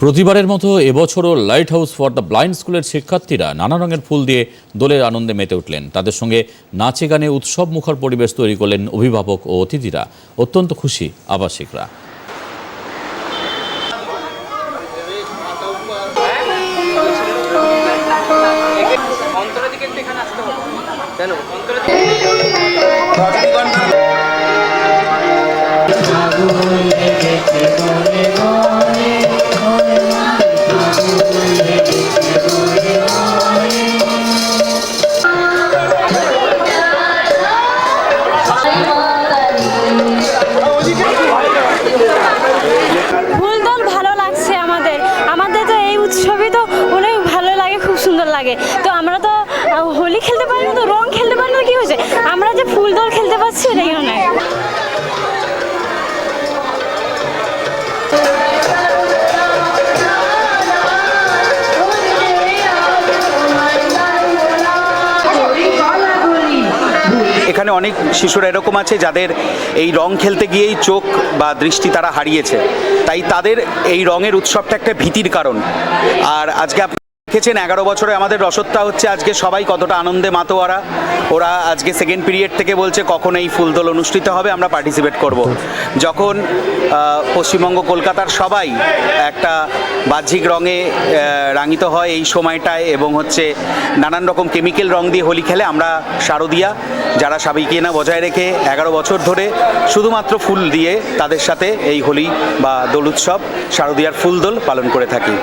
প্রতিবারের মতো এবছরও light house for the blind স্কুলের শিক্ষার্থীরা নানা রঙের ফুল দিয়ে দোলের আনন্দে মেতে উঠলেন। তাদের সঙ্গে নাচে গানে উৎসব মুখর পরিবেশ তৈরি করলেন অভিভাবক ও অতিথিরা। অত্যন্ত খুশি আবাসিকরা। কেন? লাগে। তো আমরা তো হোলি খেলতে পারি না তো রং খেলতে পারি না কি হয়েছে? আমরা যে ফুলদল খেলতে পারছি এটাই অনেক এখানে অনেক শিশুরা এরকম আছে যাদের এই রং খেলতে গিয়েই চোখ বা দৃষ্টি তারা হারিয়েছে। তাই তাদের এই রঙের উৎসবটা একটা ভীতির কারণ। আর আজকে দেখেছেন, এগারো বছরে আমাদের রসদটা হচ্ছে আজকে সবাই কতটা আনন্দে মাতোয়ারা। ওরা আজকে সেকেন্ড পিরিয়ড থেকে বলছে কখন এই ফুলদোল অনুষ্ঠিত হবে, আমরা পার্টিসিপেট করব। যখন পশ্চিমবঙ্গ, কলকাতার সবাই একটা বাহ্যিক রঙে রাঙিত হয় এই সময়টায় এবং হচ্ছে নানান রকম কেমিক্যাল রং দিয়ে হোলি খেলে, আমরা শারদিয়া, যারা সাবিকিয়েনা বজায় রেখে এগারো বছর ধরে শুধুমাত্র ফুল দিয়ে তাদের সাথে এই হোলি বা দোল উৎসব, শারদিয়ার ফুলদোল পালন করে থাকি।